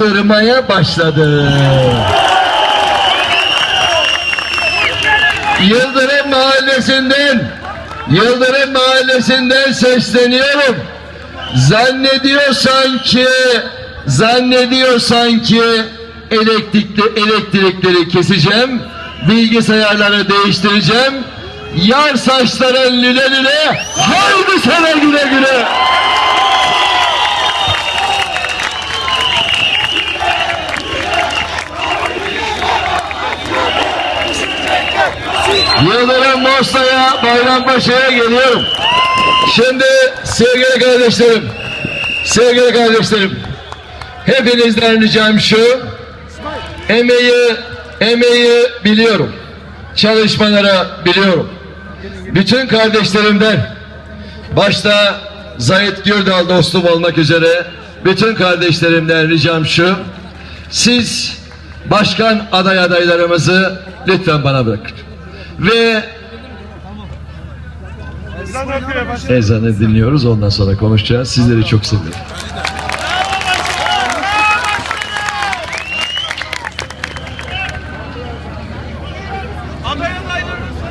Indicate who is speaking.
Speaker 1: durmaya başladı. Yıldırım Mahallesi'nden Yıldırım Mahallesi'nden sesleniyorum. Zannediyorsan ki zannediyorsan ki elektrikli elektrikleri keseceğim. Bilgisayarları değiştireceğim. Yar saçların lüle lüle. Haydi sana güle güle. Yıldırım Mosta'ya, Bayrampaşa'ya geliyorum. Şimdi sevgili kardeşlerim, sevgili kardeşlerim, hepinizden ricam şu, emeği, emeği biliyorum, çalışmaları biliyorum. Bütün kardeşlerimden, başta Zahit Gürdal dostum olmak üzere, bütün kardeşlerimden ricam şu, siz başkan aday adaylarımızı lütfen bana bırakın ve ezanı dinliyoruz. Ondan sonra konuşacağız. Sizleri çok seviyorum. Adayın ayrılırsa